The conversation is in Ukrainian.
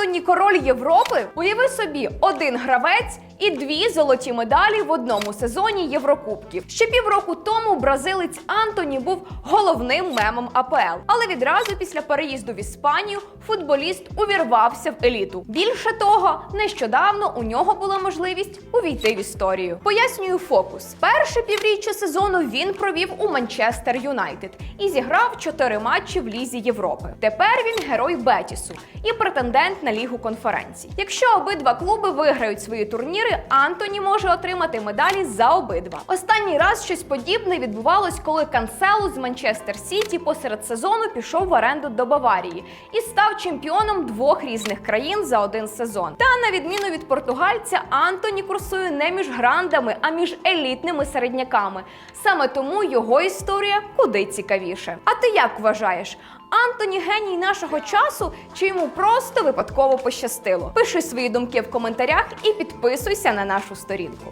Антоні король Європи. Уяви собі, один гравець і дві золоті медалі в одному сезоні Єврокубків. Ще півроку тому бразилець Антоні був головним мемом АПЛ. Але відразу після переїзду в Іспанію футболіст увірвався в еліту. Більше того, нещодавно у нього була можливість увійти в історію. Пояснюю фокус. Перше півріччя сезону він провів у Манчестер Юнайтед і зіграв чотири матчі в Лізі Європи. Тепер він герой Бетісу і претендент на лігу конференцій. Якщо обидва клуби виграють свої турніри, Антоні може отримати медалі за обидва. Останній раз щось подібне відбувалось, коли Канцелу з Манчестер Сіті посеред сезону пішов в оренду до Баварії і став чемпіоном двох різних країн за один сезон. Та на відміну від португальця, Антоні курсує не між грандами, а між елітними середняками. Саме тому його історія куди цікавіше. А ти як вважаєш? Антоні геній нашого часу чи йому просто випадково пощастило? Пиши свої думки в коментарях і підписуйся на нашу сторінку.